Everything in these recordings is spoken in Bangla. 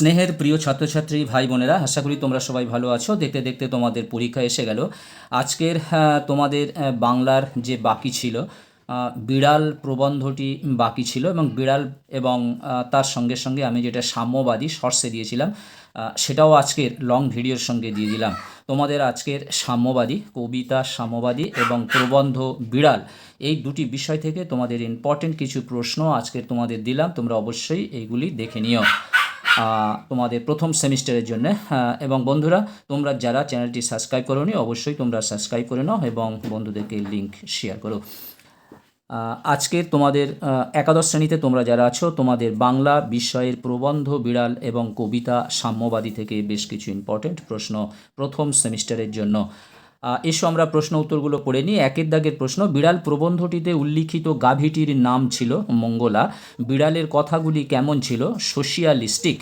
স্নেহের প্রিয় ছাত্রছাত্রী ভাই বোনেরা, আশা করি তোমরা সবাই ভালো আছো। দেখতে দেখতে তোমাদের পরীক্ষা এসে গেল। আজকের তোমাদের বাংলার যে বাকি ছিল বিড়াল প্রবন্ধটি বাকি ছিল এবং বিড়াল এবং তার সঙ্গে সঙ্গে আমি যেটা সাম্যবাদী শর্টসে দিয়েছিলাম সেটাও আজকের লং ভিডিওর সঙ্গে দিয়ে দিলাম। তোমাদের আজকের সাম্যবাদী, কবিতা সাম্যবাদী এবং প্রবন্ধ বিড়াল, এই দুটি বিষয় থেকে তোমাদের ইম্পর্টেন্ট কিছু প্রশ্ন আজকের তোমাদের দিলাম। তোমরা অবশ্যই এইগুলি দেখে নিও। তোমাদের প্রথম সেমিস্টারের জন্য এবং বন্ধুরা, তোমরা যারা চ্যানেলটি সাবস্ক্রাইব করোনি, অবশ্যই তোমরা সাবস্ক্রাইব করে নাও এবং বন্ধুদেরকে লিংক শেয়ার করো। আজকের তোমাদের একাদশ শ্রেণীতে তোমরা যারা আছো, তোমাদের বাংলা বিষয়ের প্রবন্ধ, বিড়াল এবং কবিতা সাম্যবাদী থেকে বেশ কিছু ইম্পর্টেন্ট প্রশ্ন প্রথম সেমিস্টারের জন্য। এসো আমরা প্রশ্ন উত্তরগুলো পড়ে নিই। একের দাগের প্রশ্ন, বিড়াল প্রবন্ধটিতে উল্লিখিত গাভীটির নাম ছিল মঙ্গলা। বিড়ালের কথাগুলি কেমন ছিল? সোশিয়ালিস্টিক,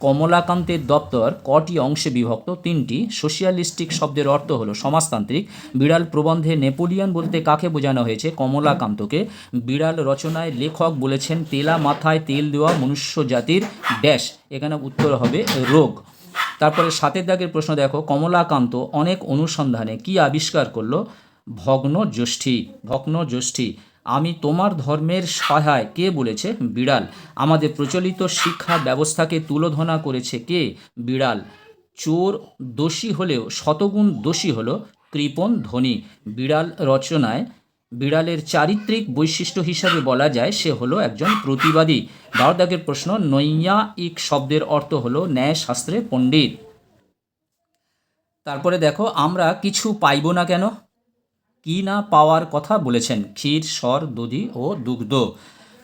কমলাকান্তের দপ্তর কটি অংশে বিভক্ত? তিনটি। সোশিয়ালিস্টিক শব্দের অর্থ হলো সমাজতান্ত্রিক। বিড়াল প্রবন্ধে নেপোলিয়ন বলতে কাকে বোঝানো হয়েছে? কমলাকান্তকে। বিড়াল রচনায় লেখক বলেছেন, তেলা মাথায় তেল দেওয়া মনুষ্য জাতির ড্যাশ। এখানে উত্তর হবে রোগ। তারপরে সাতের দাগের প্রশ্ন দেখো, কমলাকান্ত অনেক অনুসন্ধানে কি আবিষ্কার করল? ভগ্ন জ্যোষ্ঠী ভগ্ন জ্যোষ্ঠী, আমি তোমার ধর্মের সহায়, কে বলেছে? বিড়াল। আমাদের প্রচলিত শিক্ষা ব্যবস্থাকে তুলোধনা করেছে কে? বিড়াল। চোর দোষী হলেও, শতগুণ দোষী হলো কৃপণ ধ্বনি বিড়াল রচনায় বিড়ালের চারিত্রিক বৈশিষ্ট্য হিসাবে বলা যায়, সে হলো একজন প্রতিবাদী। দাগের প্রশ্ন নৈয়ায়িক শব্দের অর্থ হলো ন্যায়শাস্ত্রে পণ্ডিত। তারপরে দেখো, আমরা কিছু পাইব না কেন? কি না পাওয়ার কথা বলেছেন। ক্ষীর, স্বর, দধি ও দুগ্ধ।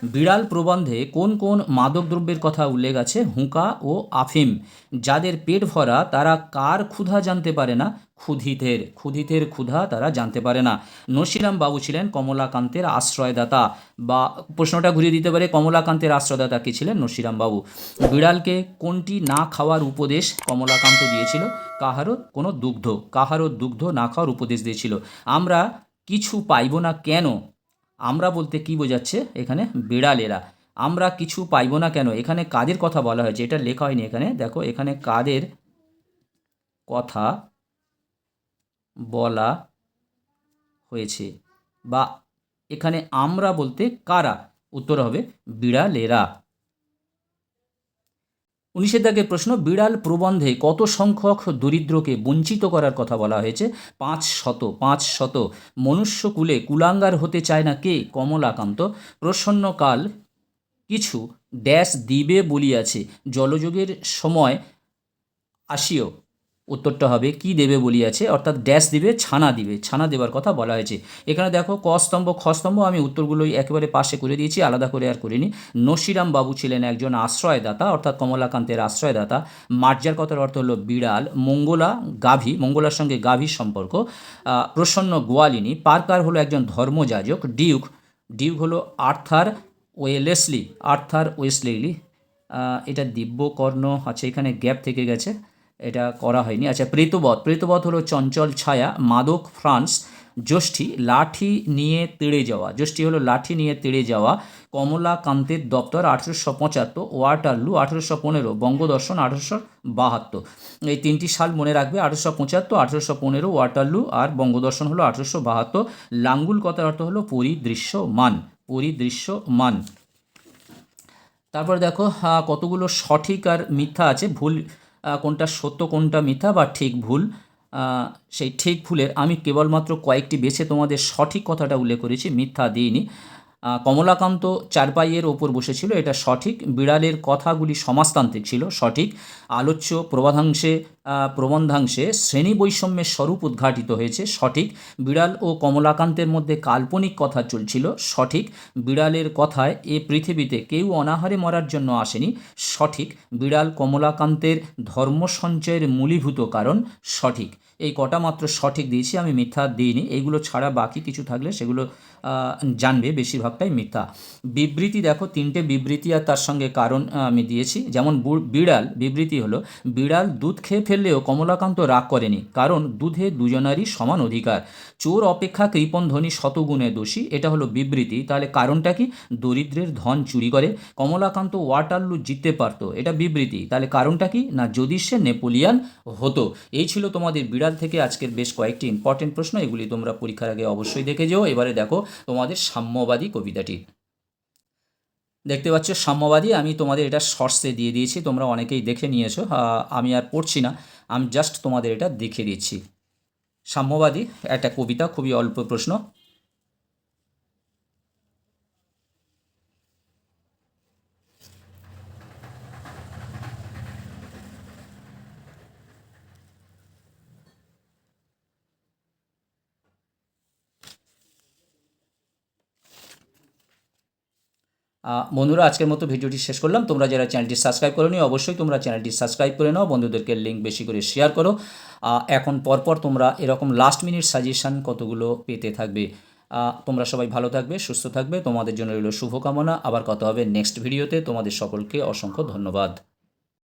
বিড়াল প্রবন্ধে কোন কোন মাদকদ্রব্যের কথা উল্লেখ আছে? হুঁকা ও আফিম। যাদের পেট ভরা, তারা কার ক্ষুধা জানতে পারে না? ক্ষুধিতের। ক্ষুধিতের ক্ষুধা তারা জানতে পারে না। নসিরাম বাবু ছিলেন কমলাকান্তের আশ্রয়দাতা বা প্রশ্নটা ঘুরিয়ে দিতে পারে, কমলাকান্তের আশ্রয়দাতা কে ছিলেন নসিরাম বাবু? বিড়ালকে কোনটি না খাওয়ার উপদেশ কমলাকান্ত দিয়েছিল? কাহারও কোনো দুগ্ধ। কাহারও দুগ্ধ না খাওয়ার উপদেশ দিয়েছিল। আমরা কিছু পাইব না কেন? আমরা বলতে কি বোঝাচ্ছে? এখানে বিড়ালেরা। আমরা কিছু পাইব না কেন? এখানে কাদের কথা বলা হয়েছে? এটা লেখা হয়নি এখানে। দেখো, এখানে কাদের কথা বলা হয়েছে? বা এখানে আমরা বলতে কারা? উত্তর হবে বিড়ালেরা। দাগের প্রশ্ন, বিড়াল প্রবন্ধে কত সংখ্যক দরিদ্রকে বঞ্চিত করার কথা বলা হয়েছে? পাঁচ শত পাঁচ শত। মনুষ্যকুলে কুলাঙ্গার হতে চায় না কে? কমলাকান্ত। প্রসন্নকাল কিছু ড্যাশ দিবে বলিয়াছে। জলযোগের সময় আসিও। উত্তরটা হবে কি দেবে বলিয়াছে, অর্থাৎ ড্যাশ দিবে, ছানা দিবে। ছানা দেওয়ার কথা বলা হয়েছে। এখানে দেখো, ক স্তম্ভ, খ স্তম্ভ, আমি উত্তরগুলোই একেবারে পাশে করে দিয়েছি, আলাদা করে আর করিনি। নসিরাম বাবু ছিলেন একজন আশ্রয়দাতা, অর্থাৎ কমলাকান্তের আশ্রয়দাতা। মার্জার কথার অর্থ হলো বিড়াল, মঙ্গলা গাভী, মঙ্গলার সঙ্গে গাভীর সম্পর্ক। প্রসন্ন গোয়ালিনী, পার্কার হলো একজন ধর্মযাজক, ডিউক। ডিউক হলো আর্থার ওয়েলেসলি, আর্থার ওয়েসলেলি। এটা দিব্যকর্ণ আছে এখানে গ্যাপ থেকে গেছে। এটা করা হয়নি। আচ্ছা প্রেতবধ। প্রেতবধ হলো চঞ্চল ছায়া, মাদক, ফ্রান্স জ্যোষ্ঠী লাঠি নিয়ে তেড়ে যাওয়া। জ্যোষ্ঠী হলো লাঠি নিয়ে তেড়ে যাওয়া। কমলাকান্তের দপ্তর আঠেরোশো পঁচাত্তর, ওয়াটারলু আঠেরোশো পনেরো, বঙ্গদর্শন আঠেরোশো বাহাত্তর। এই তিনটি সাল মনে রাখবে, আঠেরোশো পঁচাত্তর, আঠেরোশো পনেরো, ওয়াটারলু আর বঙ্গদর্শন হলো আঠেরোশো বাহাত্তর। লাঙ্গুল কথার অর্থ হলো পরিদৃশ্যমান পরিদৃশ্যমান। তারপর দেখো কতগুলো সঠিক আর মিথ্যা আছে, ভুল কোনটা সত্য, কোনটা মিথ্যা বা ঠিক ভুল সেই ঠিক ভুলের আমি কেবলমাত্র কয়েকটি বেছে তোমাদের সঠিক কথাটা উল্লেখ করেছি, মিথ্যা দিইনি। কমলাকান্ত চারপাইয়ের ওপর বসেছিল। এটা সঠিক। বিড়ালের কথাগুলি সমাজতান্ত্রিক ছিল। সঠিক। আলোচ্য প্রবাধাংশে প্রবন্ধাংশে শ্রেণি বৈষম্যের স্বরূপ উদ্ঘাটিত হয়েছে। সঠিক। বিড়াল ও কমলাকান্তের মধ্যে কাল্পনিক কথা চলছিল। সঠিক। বিড়ালের কথায় এ পৃথিবীতে কেউ অনাহারে মরার জন্য আসেনি। সঠিক। বিড়াল কমলাকান্তের ধর্ম সঞ্চয়ের মূলীভূত কারণ সঠিক। এই কটা মাত্র সঠিক দিয়েছি, আমি মিথ্যা দিইনি। এইগুলো ছাড়া বাকি কিছু থাকলে সেগুলো জানবে বেশিরভাগটাই মিথ্যা। বিবৃতি দেখো, তিনটে বিবৃতি আর তার সঙ্গে কারণ আমি দিয়েছি। যেমন বিড়াল, বিবৃতি হলো, বিড়াল দুধ খেয়ে ফেললেও কমলাকান্ত রাগ করেনি, কারণ দুধে দুজনারই সমান অধিকার। চোর অপেক্ষা কৃপণ ধনী শতগুণে দোষী, এটা হলো বিবৃতি। তাহলে কারণটা কি? দরিদ্রের ধন চুরি করে। কমলাকান্ত ওয়াটারলু জিততে পারতো, এটা বিবৃতি। তাহলে কারণটা কি? না যদি সে নেপোলিয়ান হতো। এই ছিল তোমাদের বিড়াল থেকে আজকের বেশ কয়েকটি ইম্পর্টেন্ট প্রশ্ন, এগুলি তোমরা পরীক্ষার আগে অবশ্যই দেখে যেও। এবারে দেখো তোমাদের সাম্যবাদী কবিতাটি। দেখতে পাচ্ছ সাম্যবাদী, আমি তোমাদের এটা শর্টসে দিয়ে দিয়েছি, তোমরা অনেকেই দেখে নিয়েছো আমি আর পড়ছি না, আমি জাস্ট তোমাদের এটা দেখে দিচ্ছি। সাম্যবাদী, একটা কবিতা, খুবই অল্প প্রশ্ন। বন্ধুরা, আজকের মতো ভিডিওটি শেষ করলাম। তোমরা যারা চ্যানেলটি সাবস্ক্রাইব করে নিও অবশ্যই তোমরা চ্যানেলটি সাবস্ক্রাইব করে নাও। বন্ধুদেরকে লিঙ্ক বেশি করে শেয়ার করো। এখন পরপর তোমরা এরকম লাস্ট মিনিট সাজেশান কতগুলো পেতে থাকবে তোমরা সবাই ভালো থাকবে, সুস্থ থাকবে। তোমাদের জন্য রইল শুভকামনা। আবার কথা হবে নেক্সট ভিডিওতে তোমাদের সকলকে অসংখ্য ধন্যবাদ।